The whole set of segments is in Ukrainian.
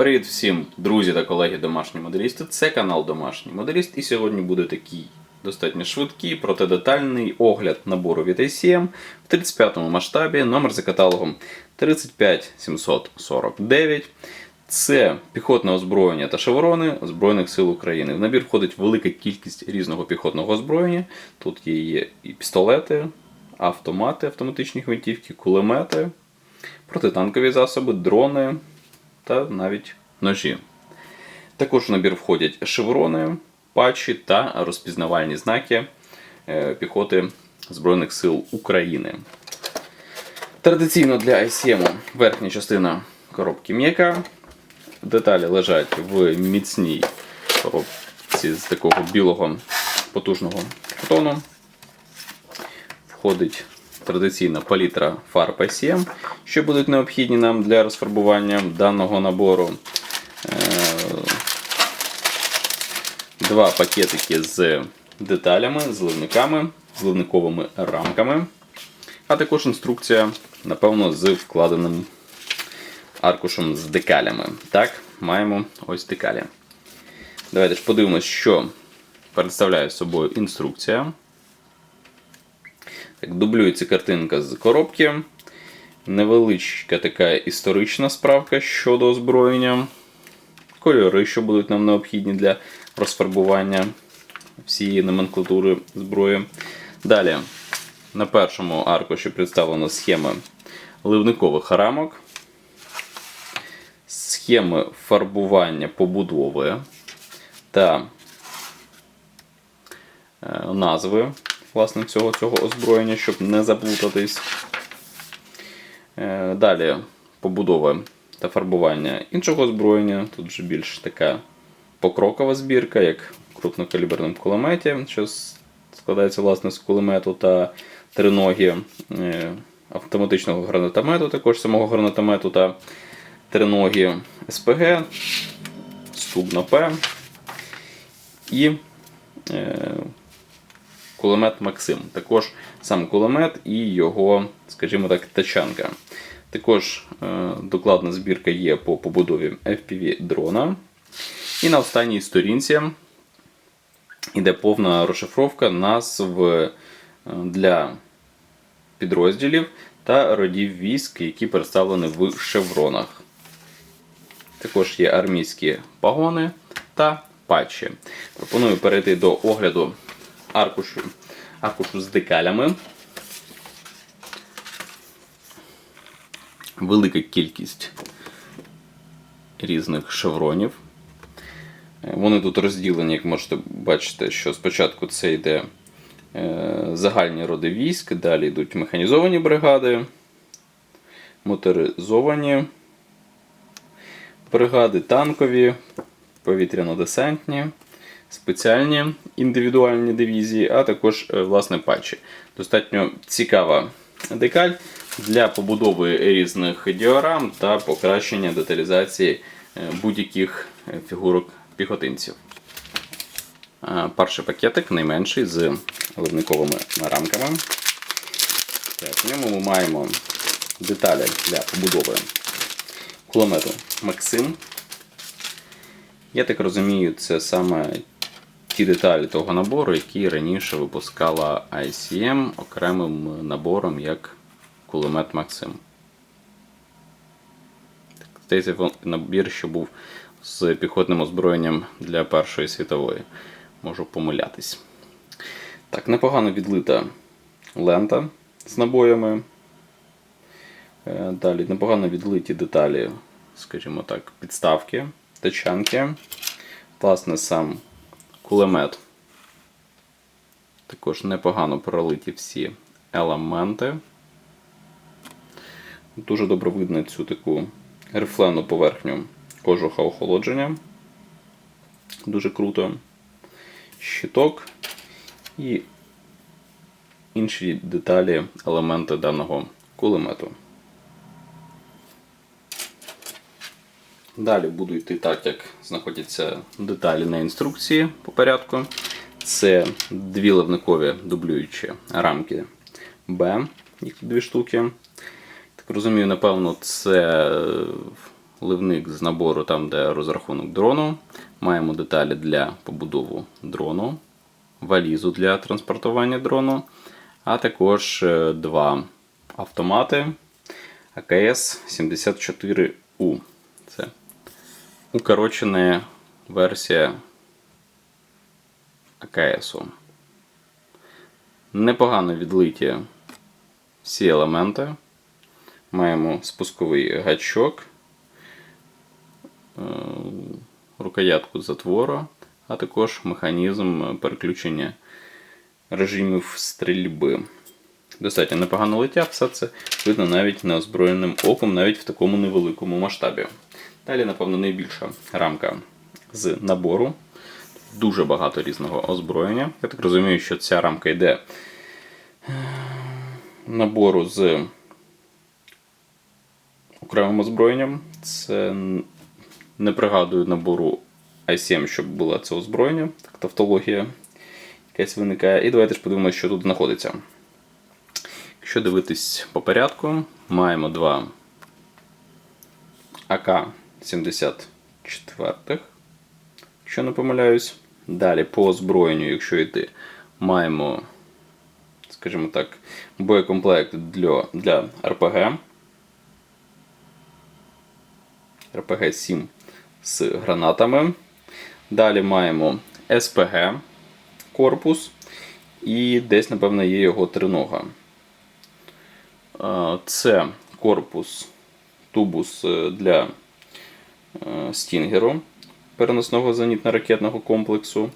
Привіт всім, друзі та колеги домашні моделісти. Це канал Домашній Моделіст, і сьогодні буде такий достатньо швидкий, проте детальний огляд набору від ACM в 35-му масштабі, номер за каталогом 35749. Це піхотне озброєння та шеврони Збройних сил України. В набір входить велика кількість різного піхотного озброєння. Тут є і пістолети, автомати, автоматичні гвинтівки, кулемети, протитанкові засоби, дрони та навіть ножі. Також в набір входять шеврони, патчі та розпізнавальні знаки е, піхоти Збройних сил України. Традиційно для ICM верхня частина коробки м'яка. Деталі лежать в міцній коробці з такого білого потужного картону. Входить традиційна палітра фарб ICM, що будуть необхідні нам для розфарбування даного набору. Е, Два пакетики з деталями, зливниками, зливниковими рамками, а також інструкція, напевно, з вкладеним аркушем з декалями. Так, маємо ось декалі. Давайте ж подивимось, що представляє собою інструкція. Так, Дублюється картинка з коробки. Невеличка така історична справка щодо озброєння. Кольори, що будуть нам необхідні для розфарбування всієї номенклатури зброї. Далі, на першому аркуші представлена схема ливникових рамок, схеми фарбування побудови та е, назви власне, цього, цього озброєння, щоб не заплутатись. Е, Далі побудова та фарбування іншого озброєння. Тут вже більш така покрокова збірка, як в крупнокаліберному кулеметі, що складається власне з кулемету та триногі е, автоматичного гранатомету, також самого гранатомету та триногі СПГ, Стубна П і е, кулемет Максим. Також сам кулемет і його, скажімо так, тачанка. Також е, докладна збірка є по побудові FPV дрона. І на останній сторінці йде повна розшифровка назв е, для підрозділів та родів військ, які представлені в шевронах. Також є армійські пагони та патчі. Пропоную перейти до огляду аркушу, аркушу з декалями. Велика кількість різних шевронів. Вони тут розділені, як можете бачити, що спочатку це йде е, загальні роди військ, далі йдуть механізовані бригади, моторизовані бригади, танкові, повітряно-десантні, спеціальні індивідуальні дивізії, а також е, власне патчі. Достатньо цікава декаль для побудови різних діорам та покращення деталізації е, будь-яких е, фігурок піхотинців. Перший пакетик найменший з ливниковими рамками. Так, в ньому ми маємо деталі для побудови кулемету Максим. Я так розумію, це саме ті деталі того набору, які раніше випускала ICM окремим набором як кулемет Максим. Здається, набір, що був з піхотним озброєнням для Першої світової. Можу помилятись. Так, непогано відлита лента з набоями. Е, Далі непогано відлиті деталі, скажімо так, підставки, тачанки. Власне, сам кулемет. Також непогано пролиті всі елементи. Дуже добре видно цю таку рифлену поверхню кожуха охолодження. Дуже круто. Щиток і інші деталі, елементи даного кулемету. Далі буду йти так, як знаходяться деталі на інструкції по порядку. Це дві ливникові дублюючі рамки Б, їх дві штуки. Так розумію, напевно, це ливник з набору, там, де розрахунок дрону. Маємо деталі для побудови дрону, валізу для транспортування дрону, а також е, два автомати АКС-74У. Це укорочена версія АКСу. Непогано відлиті всі елементи. Маємо спусковий гачок, е, рукоятку затвору, а також механізм переключення режимів стрільби. Достатньо непогано лиття, все це видно навіть неозброєним оком, навіть в такому невеликому масштабі. Далі, напевно, найбільша рамка з набору. Дуже багато різного озброєння. Я так розумію, що ця рамка йде е, набору з окремим озброєнням. Це не пригадую набору i7, щоб було це озброєння. Так, тавтологія якась виникає. І давайте ж подивимося, що тут знаходиться. Якщо дивитись по порядку, маємо два АК-74, якщо не помиляюсь. Далі по озброєнню, якщо йти, маємо, скажімо так, боєкомплект для, для РПГ. РПГ-7 з гранатами. Далі маємо СПГ корпус. І десь, напевно, є його тринога. Е, Це корпус тубус е, для стінгеру переносного зенітно-ракетного комплексу.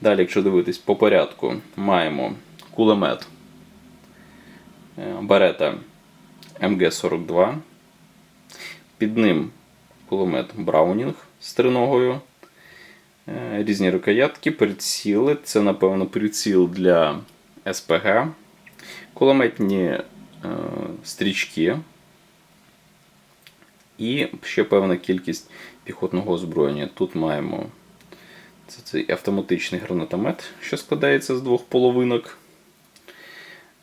Далі, якщо дивитись по порядку, маємо кулемет е, Берета МГ-42. Під ним кулемет Браунінг з триногою. Е, Різні рукоятки, приціли. Це, напевно, приціл для СПГ. Кулеметні е, стрічки. І ще певна кількість піхотного озброєння. Тут маємо це цей автоматичний гранатомет, що складається з двох половинок.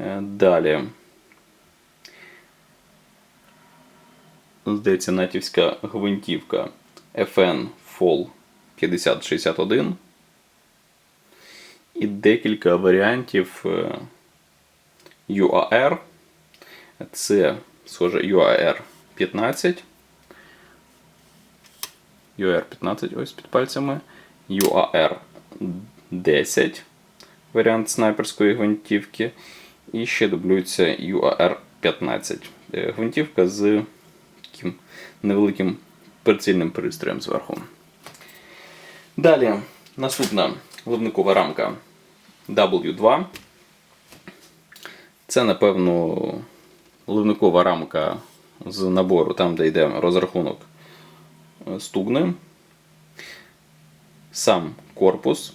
Е, Далі. Здається, натівська гвинтівка FN FOL 5061. І декілька варіантів е, UAR. Це, схоже, UAR 15. UAR 15 ось під пальцями. UAR 10. Варіант снайперської гвинтівки. І ще дублюється UAR 15. Е, Гвинтівка з таким невеликим прицільним пристроєм зверху. Далі наступна ливникова рамка W2. Це, напевно, ливникова рамка з набору, там, де йде розрахунок стугни. Сам корпус, е,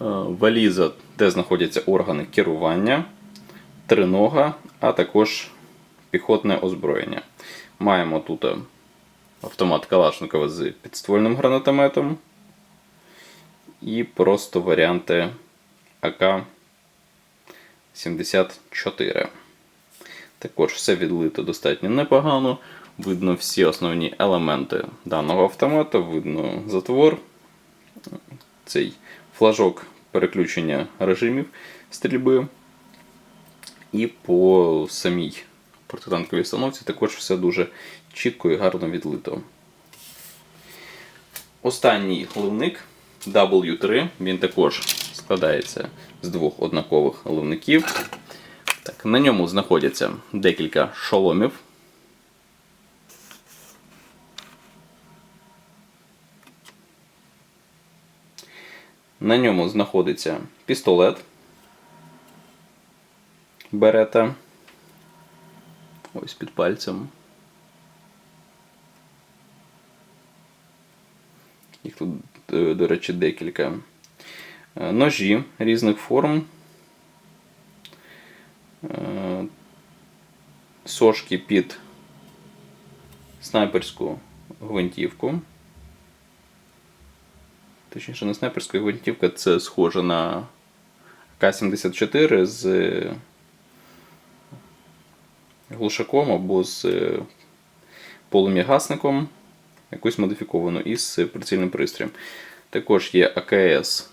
валіза, де знаходяться органи керування, тринога, а також піхотне озброєння. Маємо тут е, автомат Калашникова з підствольним гранатометом і просто варіанти АК-74. Також все відлито достатньо непогано. Видно всі основні елементи даного автомата, видно затвор, цей флажок переключення режимів стрільби. І по самій протитанковій установці також все дуже чітко і гарно відлито. Останній ливник W3, він також складається з двох однакових ливників. Так, на ньому знаходяться декілька шоломів. На ньому знаходиться пістолет берета. Ось під пальцем. Їх тут, е, до речі, декілька. Е, Ножі різних форм. Е, Сошки під снайперську гвинтівку. Точніше, не снайперська гвинтівка, це схоже на К-74 з глушаком або з полум'ягасником. якусь модифіковану із прицільним пристроєм. Також є АКС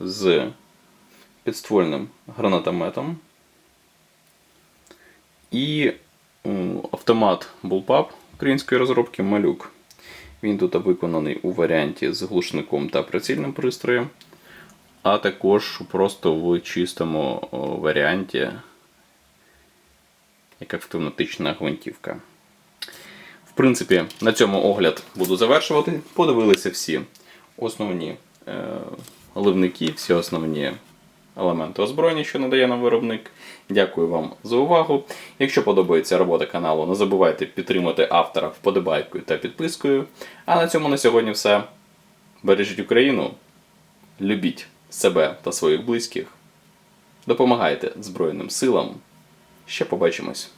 з підствольним гранатометом. І автомат Bullpup української розробки Малюк. Він тут виконаний у варіанті з глушником та прицільним пристроєм, а також просто в чистому варіанті як автоматична гвинтівка. В принципі, на цьому огляд буду завершувати. Подивилися всі основні е, ливники, всі основні елементи озброєння, що надає нам виробник. Дякую вам за увагу. Якщо подобається робота каналу, не забувайте підтримати автора вподобайкою та підпискою. А на цьому на сьогодні все. Бережіть Україну, любіть себе та своїх близьких. Допомагайте Збройним силам. Ще побачимось.